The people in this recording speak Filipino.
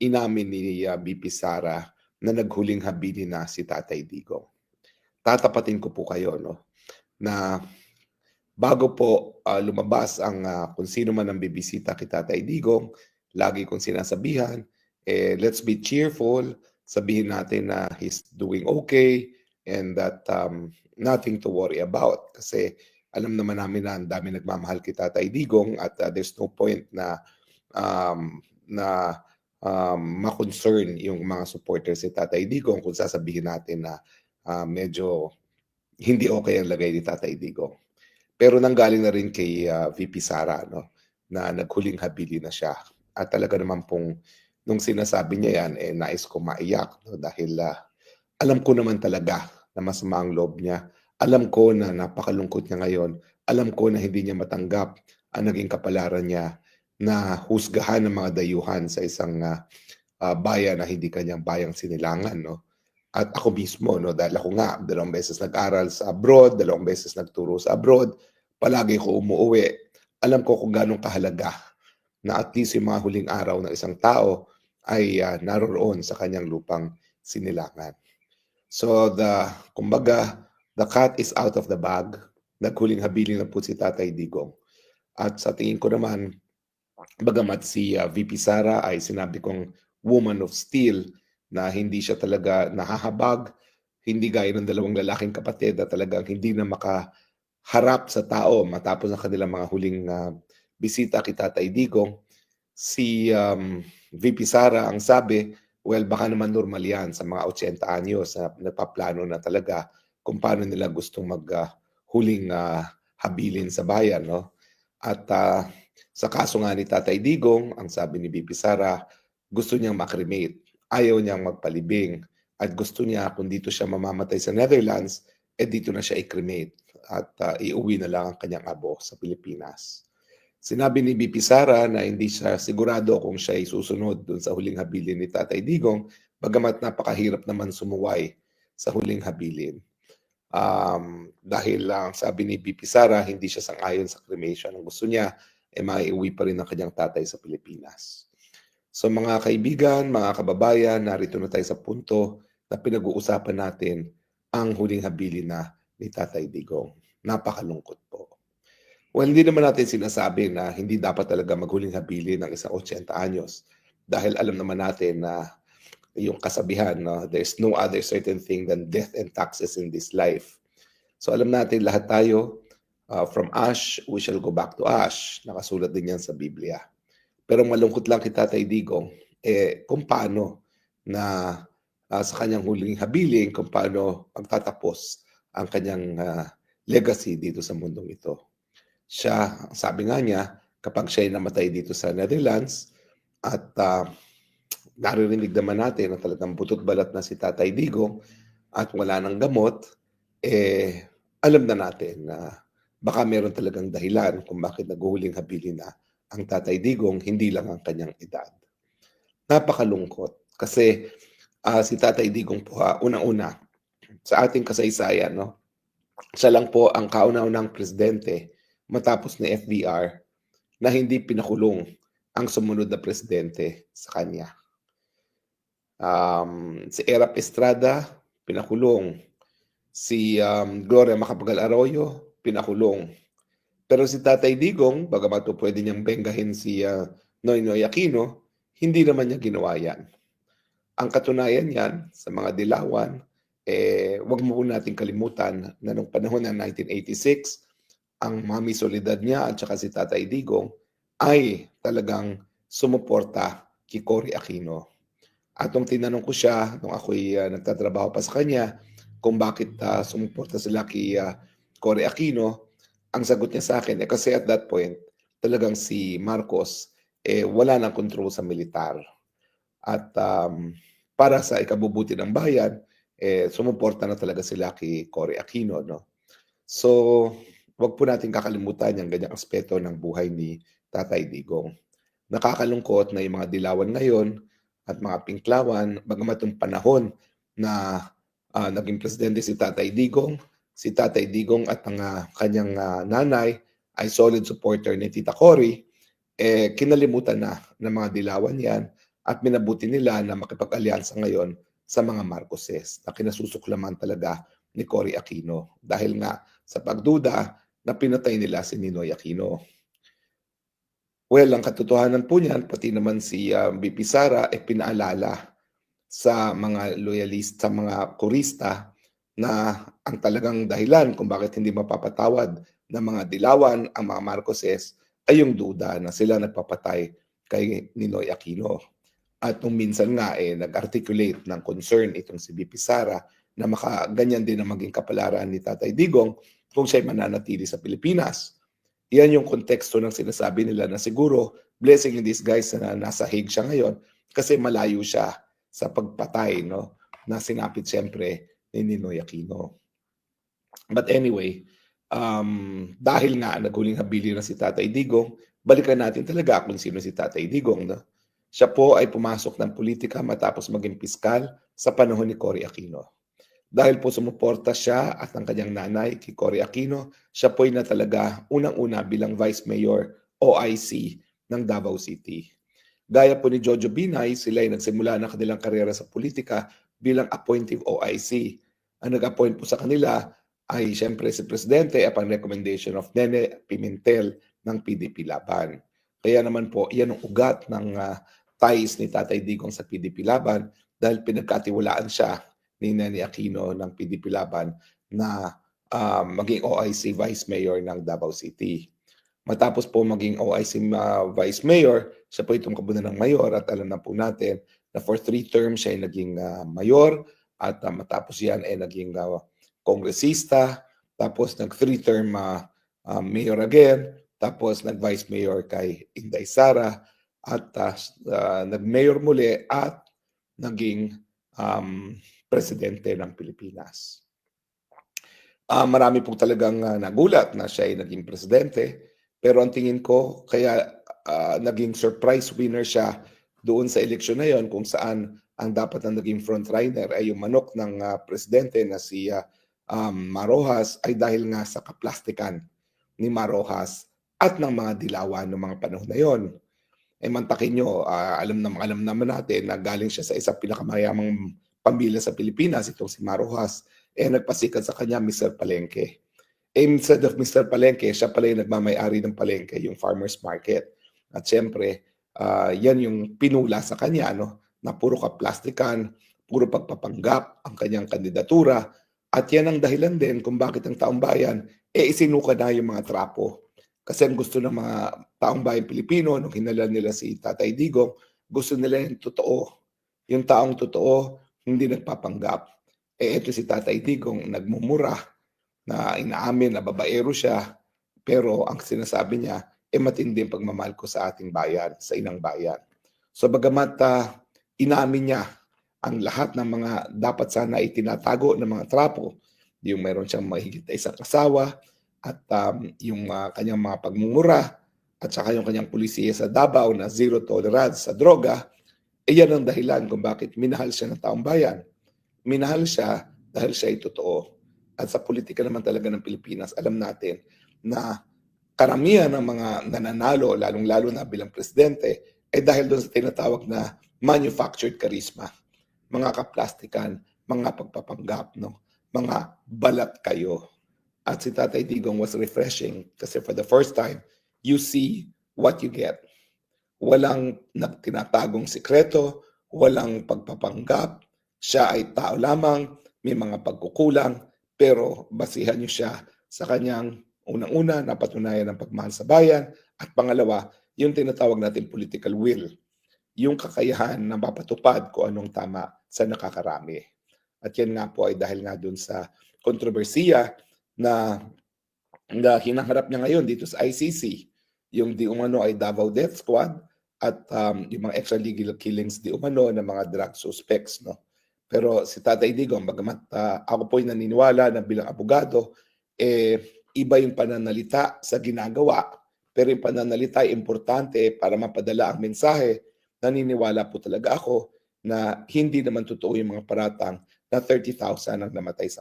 inamin ni uh, BP Sara na naghuling habilin na si Tatay Digong. Tatapatin ko po kayo no na bago po uh, lumabas ang uh, kung sino man ang bibisita kay Tatay Digong, lagi kong sinasabihan, eh, let's be cheerful, sabihin natin na he's doing okay and that um, nothing to worry about kasi alam naman namin na ang dami nagmamahal kay Tatay Digong at uh, there's no point na um, na um, ma-concern yung mga supporters si Tatay Digong kung sasabihin natin na uh, medyo hindi okay ang lagay ni Tatay Digong. Pero nanggaling na rin kay uh, VP Sara no, na naghuling habili na siya. At talaga naman pong nung sinasabi niya yan, eh, nais ko maiyak no, dahil uh, alam ko naman talaga na masama ang loob niya. Alam ko na napakalungkot niya ngayon. Alam ko na hindi niya matanggap ang naging kapalaran niya na husgahan ng mga dayuhan sa isang uh, uh, bayan na hindi kanyang bayang sinilangan. No? At ako mismo, no, dahil ako nga, dalawang beses nag-aral sa abroad, dalawang beses nagturo sa abroad, palagi ko umuwi. Alam ko kung gano'ng kahalaga na at least yung mga huling araw ng isang tao ay uh, naroroon sa kanyang lupang sinilangan. So the, kumbaga, the cat is out of the bag. Naghuling habilin na po si Tatay Digong. At sa tingin ko naman, bagamat si uh, VP Sara ay sinabi kong woman of steel, na hindi siya talaga nahahabag, hindi gaya ng dalawang lalaking kapatid na talagang hindi na makaharap sa tao matapos ang kanilang mga huling uh, bisita kay Tatay Digong. Si um, VP Sara ang sabi, well, baka naman normal yan sa mga 80 anyos na nagpaplano na talaga kung paano nila gustong maghuling uh, uh, habilin sa bayan. No? At uh, sa kaso nga ni Tatay Digong, ang sabi ni VP Sara, gusto niyang makremate ayaw niyang magpalibing at gusto niya kung dito siya mamamatay sa Netherlands, eh dito na siya i-cremate at uh, iuwi na lang ang kanyang abo sa Pilipinas. Sinabi ni BP Sara na hindi siya sigurado kung siya ay susunod dun sa huling habilin ni Tatay Digong, bagamat napakahirap naman sumuway sa huling habilin. Um, dahil lang sabi ni BP Sara, hindi siya sang-ayon sa cremation. Ang gusto niya, eh maiuwi pa rin ang kanyang tatay sa Pilipinas. So mga kaibigan, mga kababayan, narito na tayo sa punto na pinag-uusapan natin ang huling habilin na ni Tatay Digong. Napakalungkot po. Well, hindi naman natin sinasabi na hindi dapat talaga maghuling habilin ng isang 80 anyos dahil alam naman natin na yung kasabihan, no, there's no other certain thing than death and taxes in this life. So alam natin lahat tayo, uh, from ash, we shall go back to ash. Nakasulat din yan sa Biblia. Pero malungkot lang kay Tatay Digong, eh, kung paano na uh, sa kanyang huling habiling, kung paano magtatapos ang kanyang uh, legacy dito sa mundong ito. Siya, sabi nga niya, kapag siya ay namatay dito sa Netherlands, at uh, naririnig naman natin na talagang butot balat na si Tatay Digong at wala nang gamot, eh, alam na natin na baka meron talagang dahilan kung bakit naghuhuling habilin na ang Tatay Digong, hindi lang ang kanyang edad. Napakalungkot kasi uh, si Tatay Digong po, uh, unang-una, sa ating kasaysayan, no? siya lang po ang kauna-unang presidente matapos ni FDR na hindi pinakulong ang sumunod na presidente sa kanya. Um, si Erap Estrada, pinakulong. Si um, Gloria Macapagal Arroyo, pinakulong. Pero si Tatay Digong, bagamat po pwede niyang benggahin si uh, Noynoy Aquino, hindi naman niya ginawa yan. Ang katunayan yan sa mga dilawan, eh, wag mo natin kalimutan na nung panahon ng 1986, ang mami solidad niya at saka si Tatay Digong ay talagang sumuporta kay Cory Aquino. At nung tinanong ko siya, nung ako'y uh, nagtatrabaho pa sa kanya, kung bakit uh, sumuporta sila kay uh, Cory Aquino, ang sagot niya sa akin, eh, kasi at that point, talagang si Marcos, eh, wala nang control sa militar. At um, para sa ikabubuti ng bayan, eh, sumuporta na talaga sila kay Cory Aquino. No? So, wag po natin kakalimutan yung ganyang aspeto ng buhay ni Tatay Digong. Nakakalungkot na yung mga dilawan ngayon at mga pinklawan, bagamat yung panahon na uh, naging presidente si Tatay Digong, si Tatay Digong at ang uh, kanyang uh, nanay ay solid supporter ni Tita Cory, eh, kinalimutan na ng mga dilawan yan at minabuti nila na makipag-alyansa ngayon sa mga Marcoses na kinasusuklaman talaga ni Cory Aquino dahil nga sa pagduda na pinatay nila si Ninoy Aquino. Well, ang katotohanan po niyan, pati naman si uh, BP Sara ay pinaalala sa mga loyalist, sa mga kurista na ang talagang dahilan kung bakit hindi mapapatawad ng mga dilawan ang mga Marcoses ay yung duda na sila nagpapatay kay Ninoy Aquino. At nung minsan nga eh, nag-articulate ng concern itong si BP Sara na makaganyan din ang maging kapalaran ni Tatay Digong kung siya'y mananatili sa Pilipinas. Yan yung konteksto ng sinasabi nila na siguro blessing in disguise na nasa Hague siya ngayon kasi malayo siya sa pagpatay no na sinapit siyempre ni Ninoy Aquino. But anyway, um, dahil nga naghuling habili na si Tatay Digong, balikan natin talaga kung sino si Tatay Digong. No? Siya po ay pumasok ng politika matapos maging piskal sa panahon ni Cory Aquino. Dahil po sumuporta siya at ang kanyang nanay kay Cory Aquino, siya po ay na talaga unang-una bilang Vice Mayor OIC ng Davao City. Gaya po ni Jojo Binay, sila ay nagsimula ng kanilang karera sa politika bilang appointive OIC. Ang nag-appoint po sa kanila ay siyempre si Presidente upon recommendation of Nene Pimentel ng PDP Laban. Kaya naman po, yan ang ugat ng uh, ties ni Tatay Digong sa PDP Laban dahil pinagkatiwalaan siya ni Nene Aquino ng PDP Laban na uh, maging OIC Vice Mayor ng Davao City. Matapos po maging OIC uh, Vice Mayor, siya po itong kabunan ng mayor at alam na po natin na for three terms siya ay naging uh, mayor at uh, matapos yan ay naging uh, kongresista, tapos nag three term uh, uh, mayor again, tapos nag vice mayor kay Inday Sara at uh, uh, nag-mayor muli at naging um, presidente ng Pilipinas. Uh, marami po talagang uh, nagulat na siya ay naging presidente, pero ang tingin ko kaya uh, naging surprise winner siya doon sa eleksyon na yon kung saan ang dapat na naging frontliner ay yung manok ng uh, presidente na si uh, um, Marojas ay dahil nga sa kaplastikan ni Marojas at ng mga dilawan ng mga panahon na yon. Eh mantakin nyo, uh, alam, na, alam naman natin na galing siya sa isang pinakamayamang pamilya sa Pilipinas, itong si Marojas, eh nagpasikat sa kanya Mr. Palengke. Eh, instead of Mr. Palengke, siya pala yung nagmamayari ng palengke, yung farmer's market. At syempre, uh, yan yung pinula sa kanya, no? na puro kaplastikan, puro pagpapanggap ang kanyang kandidatura. At yan ang dahilan din kung bakit ang taong bayan, eh isinuka na yung mga trapo. Kasi ang gusto ng mga taong bayan Pilipino, nung hinala nila si Tatay Digong, gusto nila yung totoo. Yung taong totoo, hindi nagpapanggap. Eh ito si Tatay Digong, nagmumura na inaamin na babaero siya, pero ang sinasabi niya, eh matinding pagmamahal ko sa ating bayan, sa inang bayan. So bagamat uh, inamin niya ang lahat ng mga dapat sana itinatago ng mga trapo, yung meron siyang mahigit na isang asawa, at um, yung uh, kanyang mga pagmumura at saka yung kanyang pulisiya sa Davao na zero tolerance sa droga, eh yan ang dahilan kung bakit minahal siya ng taong bayan. Minahal siya dahil siya ay totoo. At sa politika naman talaga ng Pilipinas, alam natin na karamihan ng mga nananalo, lalong-lalo na bilang presidente, ay dahil doon sa tinatawag na manufactured charisma. Mga kaplastikan, mga pagpapanggap, no? mga balat kayo. At si Tatay Digong was refreshing kasi for the first time, you see what you get. Walang tinatagong sikreto, walang pagpapanggap, siya ay tao lamang, may mga pagkukulang, pero basihan niyo siya sa kanyang unang-una na patunayan ng pagmahal sa bayan. At pangalawa, yung tinatawag natin political will, yung kakayahan na mapatupad kung anong tama sa nakakarami. At yan nga po ay dahil nga dun sa kontrobersiya na, na hinaharap niya ngayon dito sa ICC. Yung di umano ay Davao Death Squad at um, yung mga extralegal killings di umano ng mga drug suspects. No? Pero si Tatay Digong, bagamat uh, ako po'y naniniwala na bilang abogado, eh, iba yung pananalita sa ginagawa. Pero yung pananalita ay importante para mapadala ang mensahe. Naniniwala po talaga ako na hindi naman totoo yung mga paratang na 30,000 ang namatay sa